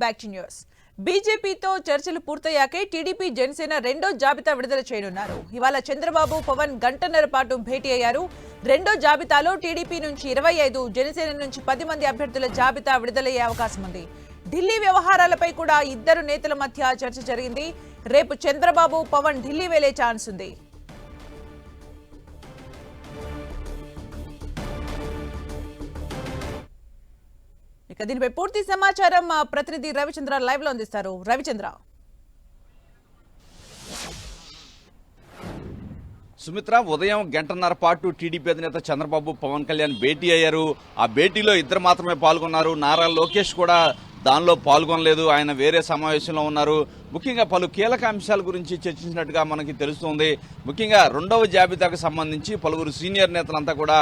Back to news. బీజేపీతో చర్చలు పూర్తయ్యాకే TDP Janasena రెండో జాబితా విడుదల చేయనున్నారు. ఇవాళ చంద్రబాబు పవన్ గంటన్నర పాటు భేటీ అయ్యారు. రెండో జాబితాలో టీడీపీ నుంచి ఇరవై ఐదు జనసేన నుంచి పది మంది అభ్యర్థుల జాబితా విడుదలయ్యే అవకాశం ఉంది. ఢిల్లీ వ్యవహారాలపై కూడా ఇద్దరు నేతల మధ్య చర్చ జరిగింది. రేపు చంద్రబాబు పవన్ ఢిల్లీ వెళ్ళే ఛాన్స్ ఉంది. ఇక దీనిపై పూర్తి సమాచారం మా ప్రతినిధి రవిచంద్ర లైవ్లో అందిస్తారు. రవిచంద్ర. సుమిత్ర ఉదయం గంటన్నర పాటు టీడీపీ అధినేత చంద్రబాబు పవన్ కళ్యాణ్ భేటీ అయ్యారు. ఆ భేటీలో ఇద్దరు మాత్రమే పాల్గొన్నారు. నారా లోకేష్ కూడా దానిలో పాల్గొనలేదు. ఆయన వేరే సమావేశంలో ఉన్నారు. ముఖ్యంగా పలు కీలక అంశాల గురించి చర్చించినట్టుగా మనకి తెలుస్తుంది. ముఖ్యంగా రెండవ జాబితాకు సంబంధించి పలువురు సీనియర్ నేతలంతా కూడా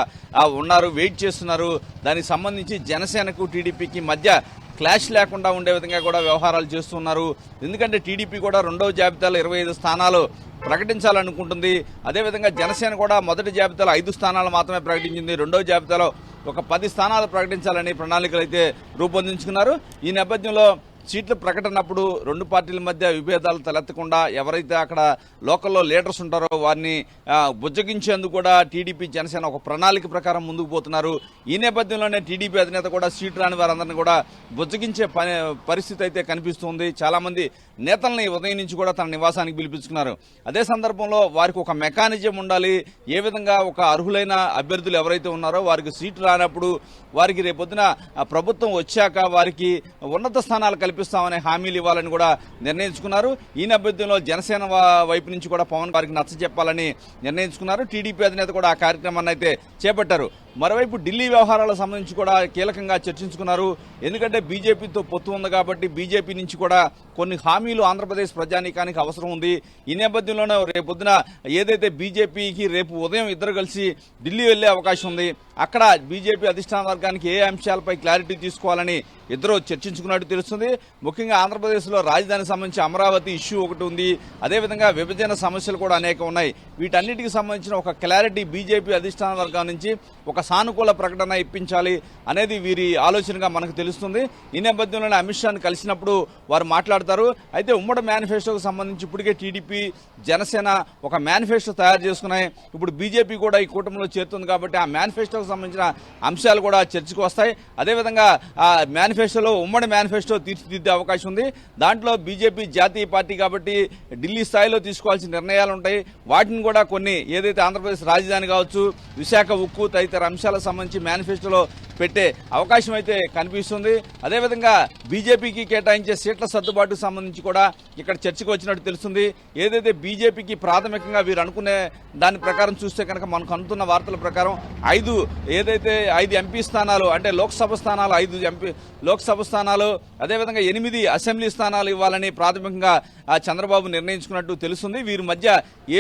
ఉన్నారు వెయిట్ చేస్తున్నారు. దానికి సంబంధించి జనసేనకు టీడీపీకి మధ్య క్లాష్ లేకుండా ఉండే విధంగా కూడా వ్యవహారాలు చేస్తున్నారు. ఎందుకంటే టీడీపీ కూడా రెండవ జాబితాలో ఇరవై ఐదు స్థానాలు ప్రకటించాలనుకుంటుంది. అదేవిధంగా జనసేన కూడా మొదటి జాబితాలో ఐదు స్థానాలు మాత్రమే ప్రకటించింది. రెండవ జాబితాలో ఒక పది స్థానాలు ప్రకటించాలని ప్రణాళికలు అయితే రూపొందించుకున్నారు. ఈ నేపథ్యంలో సీట్ల ప్రకటనప్పుడు రెండు పార్టీల మధ్య విభేదాలు తలెత్తకుండా ఎవరైతే అక్కడ లోకల్లో లీడర్స్ ఉంటారో వారిని బుజ్జగించేందుకు కూడా టీడీపీ జనసేన ఒక ప్రణాళిక ప్రకారం ముందుకు పోతున్నారు. ఈ నేపథ్యంలోనే టీడీపీ అధినేత కూడా సీటు రాని వారందరినీ కూడా బుజ్జగించే పరిస్థితి అయితే కనిపిస్తుంది. చాలామంది నేతల్ని ఉదయం నుంచి కూడా తన నివాసానికి పిలిపించుకున్నారు. అదే సందర్భంలో వారికి ఒక మెకానిజం ఉండాలి. ఏ విధంగా ఒక అర్హులైన అభ్యర్థులు ఎవరైతే ఉన్నారో వారికి సీటు రానప్పుడు వారికి రేపొద్దున ప్రభుత్వం వచ్చాక వారికి ఉన్నత స్థానాలు కల్పిస్తామనే హామీలు ఇవ్వాలని కూడా నిర్ణయించుకున్నారు. ఈ నేపథ్యంలో జనసేన వైపు నుంచి కూడా పవన్ వారికి నచ్చ చెప్పాలని నిర్ణయించుకున్నారు. టీడీపీ అధినేత కూడా ఆ కార్యక్రమాన్ని అయితే చేపట్టారు. మరోవైపు ఢిల్లీ వ్యవహారాలకు సంబంధించి కూడా కీలకంగా చర్చించుకున్నారు. ఎందుకంటే బీజేపీతో పొత్తు ఉంది కాబట్టి బీజేపీ నుంచి కూడా కొన్ని హామీలు ఆంధ్రప్రదేశ్ ప్రజానీకానికి అవసరం ఉంది. ఈ నేపథ్యంలోనే రేపొద్దున ఏదైతే బీజేపీకి రేపు ఉదయం ఇద్దరు కలిసి ఢిల్లీ వెళ్ళే అవకాశం ఉంది. అక్కడ బీజేపీ అధిష్టాన వర్గానికి ఏ అంశాలపై క్లారిటీ తీసుకోవాలని ఇద్దరు చర్చించుకున్నట్టు తెలుస్తుంది. ముఖ్యంగా ఆంధ్రప్రదేశ్లో రాజధానికి సంబంధించి అమరావతి ఇష్యూ ఒకటి ఉంది. అదేవిధంగా విభజన సమస్యలు కూడా అనేక ఉన్నాయి. వీటన్నిటికి సంబంధించిన ఒక క్లారిటీ బీజేపీ అధిష్టాన వర్గం నుంచి ఒక సానుకూల ప్రకటన ఇప్పించాలి అనేది వీరి ఆలోచనగా మనకు తెలుస్తుంది. ఈ నేపథ్యంలోనే అమిత్ షాను కలిసినప్పుడు వారు మాట్లాడతారు. అయితే ఉమ్మడి మేనిఫెస్టోకు సంబంధించి ఇప్పటికే టీడీపీ జనసేన ఒక మేనిఫెస్టో తయారు చేసుకున్నాయి. ఇప్పుడు బీజేపీ కూడా ఈ కూటమిలో చేరుతుంది కాబట్టి ఆ మేనిఫెస్టోకు సంబంధించిన అంశాలు కూడా చర్చకు వస్తాయి. అదేవిధంగా ఆ మేనిఫెస్టోలో ఉమ్మడి మేనిఫెస్టో తీర్చిదిద్దే అవకాశం ఉంది. దాంట్లో బీజేపీ జాతీయ పార్టీ కాబట్టి ఢిల్లీ స్థాయిలో తీసుకోవాల్సిన నిర్ణయాలు ఉంటాయి. వాటిని కూడా కొన్ని ఏదైతే ఆంధ్రప్రదేశ్ రాజధాని కావచ్చు విశాఖ ఉక్కు తదితర అంశాలకు సంబంధించి మేనిఫెస్టోలో పెట్టే అవకాశం అయితే కనిపిస్తుంది. అదేవిధంగా బీజేపీకి కేటాయించే సీట్ల సర్దుబాటుకు సంబంధించి కూడా ఇక్కడ చర్చకు వచ్చినట్టు తెలుస్తుంది. ఏదైతే బీజేపీకి ప్రాథమికంగా వీరు అనుకునే దాని ప్రకారం చూస్తే కనుక మనకు అందుతున్న వార్తల ప్రకారం ఐదు ఏదైతే ఐదు ఎంపీ స్థానాలు అంటే లోక్సభ స్థానాలు ఐదు ఎంపీ లోక్సభ స్థానాలు అదేవిధంగా ఎనిమిది అసెంబ్లీ స్థానాలు ఇవ్వాలని ప్రాథమికంగా చంద్రబాబు నిర్ణయించుకున్నట్టు తెలుస్తుంది. వీరి మధ్య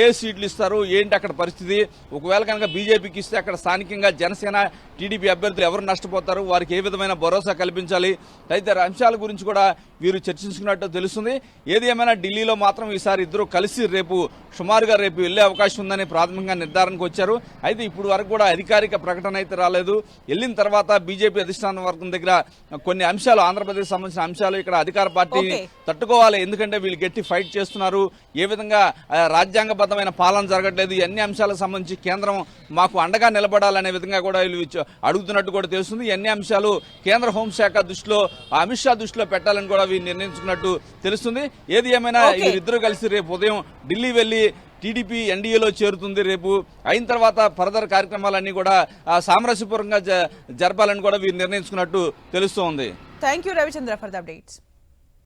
ఏ సీట్లు ఇస్తారు ఏంటి అక్కడ పరిస్థితి? ఒకవేళ కనుక బీజేపీకి ఇస్తే అక్కడ స్థానికంగా జనసేన టీడీపీ అభ్యర్థులు ఎవరు నష్టపోతారు వారికి ఏ విధమైన భరోసా కల్పించాలి తదితర అంశాల గురించి కూడా వీరు చర్చించుకున్నట్టు తెలుస్తుంది. ఏది ఏమైనా ఢిల్లీలో మాత్రం ఈసారి ఇద్దరు కలిసి రేపు సుమారుగా రేపు వెళ్ళే అవకాశం ఉందని ప్రాథమికంగా నిర్ధారణకు వచ్చారు. అయితే ఇప్పుడు వరకు కూడా అధికారిక ప్రకటన అయితే రాలేదు. వెళ్ళిన తర్వాత బీజేపీ అధిష్టాన వర్గం దగ్గర కొన్ని అంశాలు ఆంధ్రప్రదేశ్ సంబంధించిన అంశాలు ఇక్కడ అధికార పార్టీ. తట్టుకోవాలి. ఎందుకంటే వీళ్ళు గట్టి ఫైట్ చేస్తున్నారు. ఏ విధంగా రాజ్యాంగబద్ధమైన పాలన జరగట్లేదు. అన్ని అంశాలకు సంబంధించి కేంద్రం మాకు అండగా నిలబడాలనే విధంగా కూడా వీళ్ళు అడుగుతున్నట్టు కూడా తెలుస్తుంది ఈ అన్ని అంశాలు కేంద్ర హోంశాఖ దృష్టిలో అమిత్ షా దృష్టిలో పెట్టాలని కూడా వీరు నిర్ణయించుకున్నట్టు తెలుస్తుంది. ఏది ఏమైనా. వీరిద్దరూ కలిసి రేపు ఉదయం ఢిల్లీ వెళ్ళి టీడీపీ ఎన్డీఏలో చేరుతుంది రేపు. అయిన తర్వాత ఫర్దర్ కార్యక్రమాలన్నీ కూడా సామరస్యపూర్వకంగా జ- జరపాలని కూడా వీరు నిర్ణయించుకున్నట్టు తెలుస్తోంది. Thank you Ravichandra for the updates